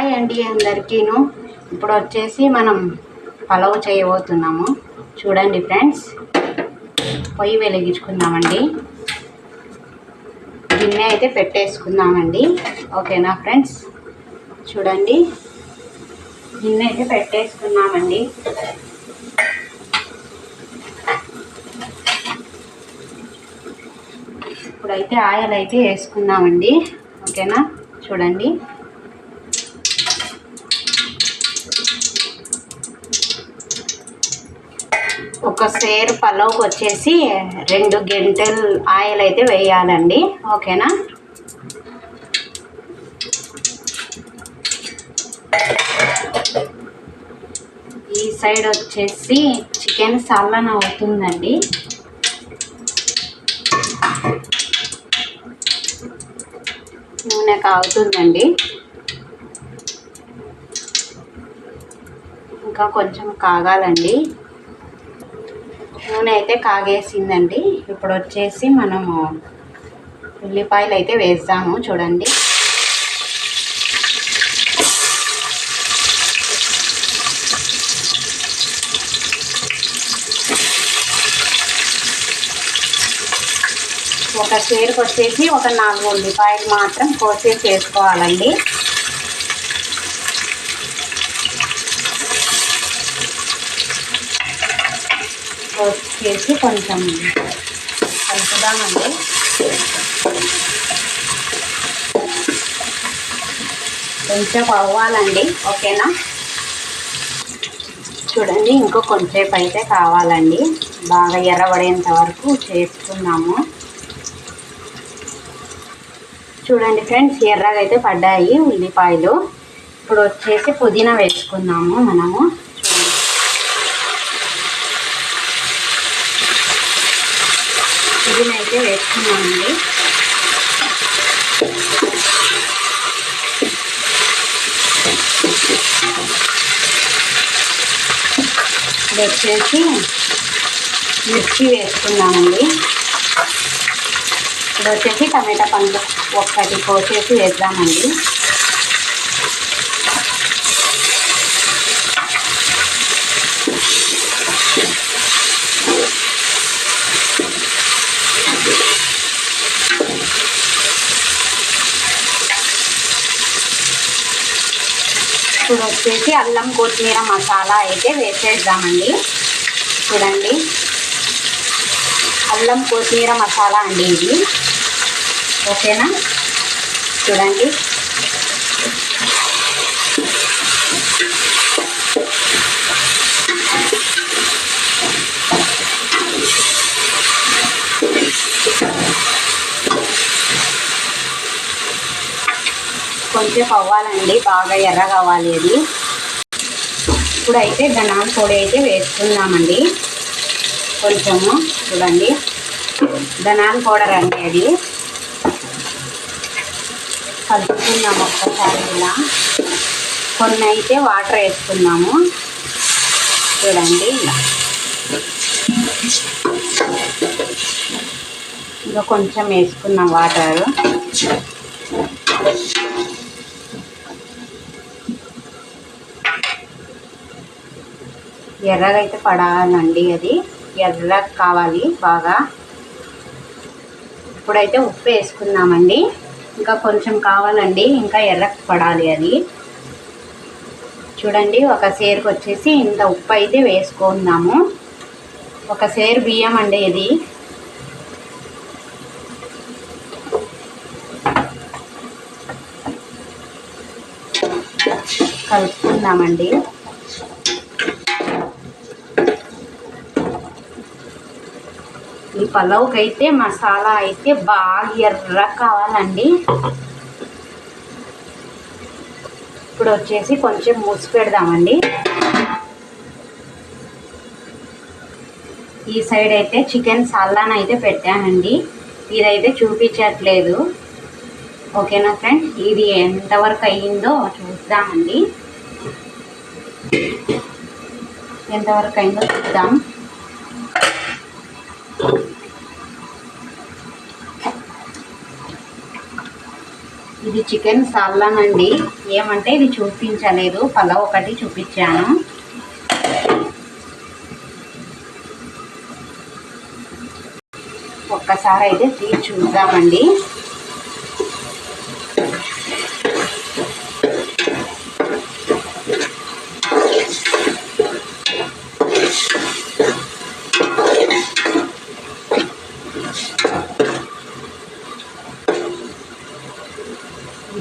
Hi అండి అందరికీను. ఇప్పుడు వచ్చేసి మనం పలావ్ చేయబోతున్నాము. చూడండి ఫ్రెండ్స్. పొయ్యి వెలిగించుకుందామండి. గిన్నె అయితే పెట్టేసుకుందామండి. ఓకేనా ఫ్రెండ్స్? చూడండి. గిన్నె అయితే పెట్టేసుకున్నామండి ఇప్పుడైతే ఆయిల్ అయితే వేసుకుందామండి. ఓకేనా? చూడండి. ఒక సేరు పలావ్కి వచ్చేసి రెండు గంటలు ఆయిల్ అయితే వేయాలండి. ఓకేనా? ఈ సైడ్ వచ్చేసి చికెన్ సల్లన అవుతుందండి. నూనె కాగుతుందండి. ఇంకా కొంచెం కాగాలండి. నూనె అయితే కాగేసిందండి. ఇప్పుడు వచ్చేసి మనము ఉల్లిపాయలు అయితే వేస్తాము చూడండి. ఒక చేరుకు వచ్చేసి ఒక నాలుగు ఉల్లిపాయలు మాత్రం కోసేసి వేసుకోవాలండి. చేసి కొంచెం కలుపుదామండి. కొంచెం అవ్వాలండి ఓకేనా? చూడండి ఇంకో కొంచెంసేపు అయితే కావాలండి. బాగా ఎర్రబడేంత వరకు చేసుకున్నాము చూడండి ఫ్రెండ్స్ ఎర్రగా అయితే పడ్డాయి ఉల్లిపాయలు. ఇప్పుడు వచ్చేసి పుదీనా వేసుకున్నాము మనము చూడండి పుదీనా అయితే వేసుకున్నామండి. ఇది వచ్చేసి మిర్చి వేసుకున్నామండి. ఇప్పుడు వచ్చేసి టమాటా పండు ఒక్కటి కోసేసి వేద్దామండి. ఇప్పుడు వచ్చేసి అల్లం కొత్తిమీర మసాలా అయితే వేసేద్దామండి. చూడండి. అల్లం కొత్తిమీర మసాలా అండి ఇది. ఓకేనా? చూడండి. కొంచెం అవ్వాలండి బాగా ఎర్ర కావాలి అది. ఇప్పుడైతే ధనాల పొడి అయితే వేసుకుందామండి. కొంచెము చూడండి. ధనాల పౌడర్ అండి అది. కలుపుకుందాం ఒక్కసారి ఇలా. కొన్ని అయితే వాటర్ వేసుకున్నాము చూడండి ఇలా. ఇంకా కొంచెం వేసుకున్నాం వాటర్. ఎర్రగైతే పడాలండి అది. ఎర్ర కావాలి బాగా. ఇప్పుడైతే ఉప్పు వేసుకుందామండి. ఇంకా కొంచెం కావాలండి ఇంకా ఎర్ర పడాలి అది. చూడండి ఒక సేరుకు వచ్చేసి ఇంత ఉప్పు అయితే వేసుకుందాము. ఒక సేరు బియ్యం అండి ఇది. కలుపుకుందామండి. ఈ పలావ్కి అయితే మసాలా అయితే బాగా ఎర్ర కావాలండి. ఇప్పుడు వచ్చేసి కొంచెం మూసి పెడదామండి. ఈ సైడ్ అయితే చికెన్ సల్లాన్ అయితే పెట్టానండి. ఇదైతే చూపించట్లేదు. ఓకేనా ఫ్రెండ్? ఇది ఎంతవరకు అయ్యిందో చూద్దామండి. ఎంతవరకు అయిందో చూద్దాం. ఇది చికెన్ సాల్లానండి ఏమంటే ఇది చూపించలేదు. పలావ్ ఒకటి చూపించాను. ఒక్కసారి అయితే తీసి చూద్దామండి.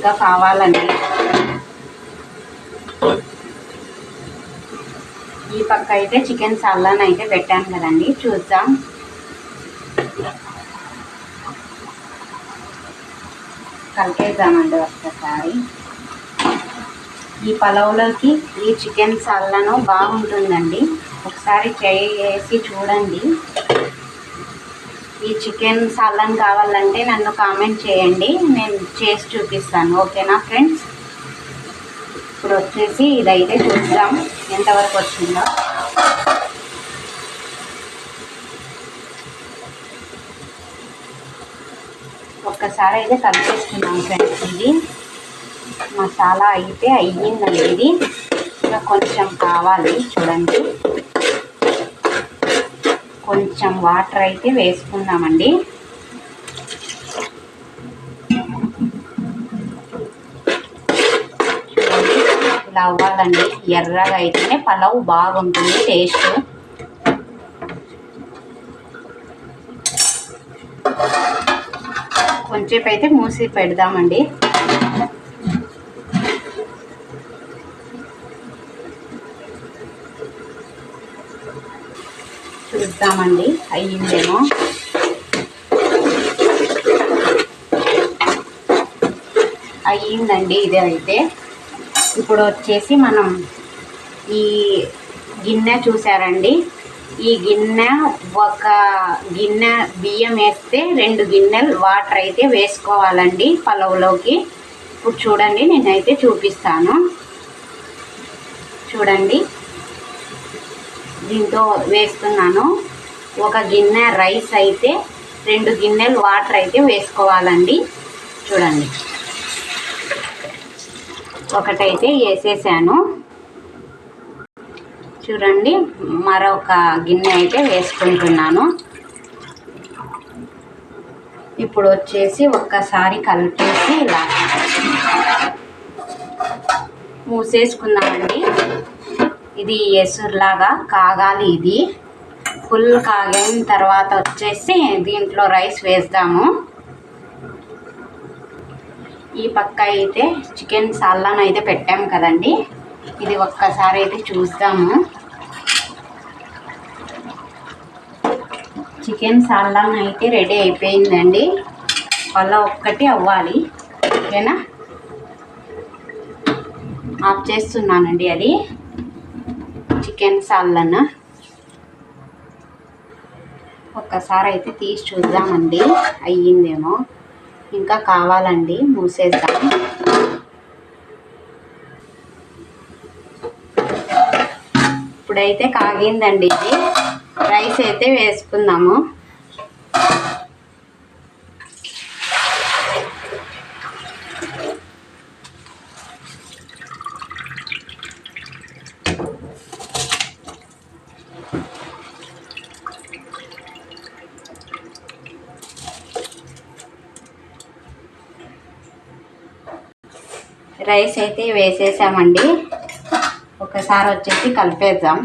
ఇంకా కావాలండి. ఈ పక్క అయితే చికెన్ సల్లాన్ అయితే పెట్టాను కదండి. చూద్దాం. కలిపేద్దామండి ఒక్కసారి. ఈ పలావ్లోకి ఈ చికెన్ సల్లను బాగుంటుందండి. ఒకసారి చేసి చూడండి. ఈ చికెన్ సాలన్ కావాలంటే నన్ను కామెంట్ చేయండి. నేను చేసి చూపిస్తాను. ఓకేనా ఫ్రెండ్స్? ఇప్పుడు వచ్చేసి ఇదైతే చూద్దాం. ఎంతవరకు వచ్చిందో. ఒక్కసారి అయితే కలిపేసుకున్నాం ఫ్రెండ్స్ ఇది. మసాలా అయితే అయ్యిందండి ఇది. ఇంకా కొంచెం కావాలి చూడండి. కొంచెం వాటర్ అయితే వేసుకుందామండి. ఇలా అవ్వాలండి. ఎర్రగా అయితేనే పలావ్ బాగుంటుంది టేస్ట్. కొంచెంసేపు అయితే మూసి పెడదామండి. చూద్దామండి అయ్యిందేమో అయ్యిందండి ఇదే అయితే. ఇప్పుడు వచ్చేసి మనం ఈ గిన్నె చూసారండి ఈ గిన్నె ఒక గిన్నె బియ్యం వేస్తే రెండు గిన్నెలు వాటర్ అయితే వేసుకోవాలండి పలవులోకి. ఇప్పుడు చూడండి నేనైతే చూపిస్తాను. చూడండి. దీంతో వేస్తున్నాను. ఒక గిన్నె రైస్ అయితే రెండు గిన్నెలు వాటర్ అయితే వేసుకోవాలండి. చూడండి. ఒకటైతే వేసేసాను. చూడండి మరొక గిన్నె అయితే వేసుకుంటున్నాను. ఇప్పుడు వచ్చేసి ఒక్కసారి కలిపేసి ఇలా మూసేసుకుందామండి. ఇది ఎసురులాగా కాగాలి ఇది. ఫుల్ కాగిన తర్వాత వచ్చేసి దీంట్లో రైస్ వేస్తాము. ఈ పక్క అయితే చికెన్ సాల్లాన్ అయితే పెట్టాము కదండి. ఇది ఒక్కసారి అయితే చూద్దాము చికెన్ సాల్లాన్ అయితే రెడీ అయిపోయిందండి. వల్ల ఒక్కటి అవ్వాలి. ఓకేనా? ఆఫ్ చేస్తున్నానండి అది. చికెన్ సాల్లన్. ఒక్కసారి అయితే తీసి చూద్దామండి. అయ్యిందేమో. ఇంకా కావాలండి మూసేద్దాం. ఇప్పుడైతే కాగిందండి ఇది. రైస్ అయితే వేసుకుందాము. రైస్ అయితే వేసేసామండి. ఒకసారి వచ్చేసి కలిపేద్దాం.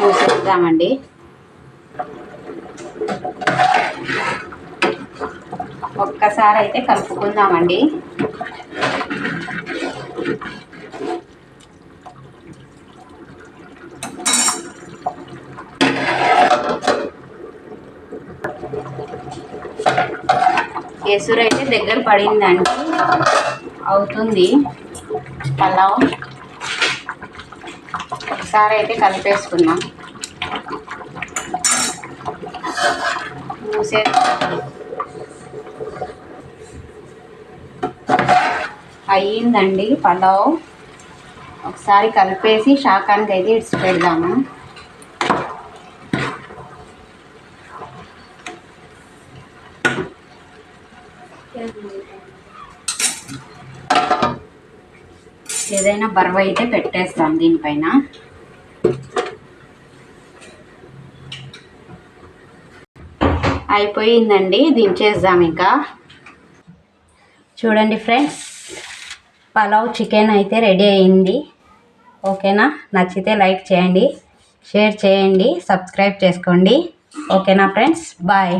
మూసేద్దామండి. ఒక్కసారి అయితే కలుపుకుందామండి. కేసూరు అయితే దగ్గర పడిందండి. అవుతుంది. పలావ్. ఒకసారి అయితే కలిపేసుకున్నాం మూసే. అయ్యిందండి పలావ్. ఒకసారి కలిపేసి శాకానికి అయితే ఇడిచి పెడదాము ఏదైనా బరువు అయితే పెట్టేస్తాం దీనిపైన. అయిపోయిందండి దించేద్దాం ఇంకా. చూడండి ఫ్రెండ్స్ పలావ్ చికెన్ అయితే రెడీ అయింది. ఓకేనా? నచ్చితే లైక్ చేయండి షేర్ చేయండి సబ్స్క్రైబ్ చేసుకోండి. ఓకేనా ఫ్రెండ్స్? బాయ్.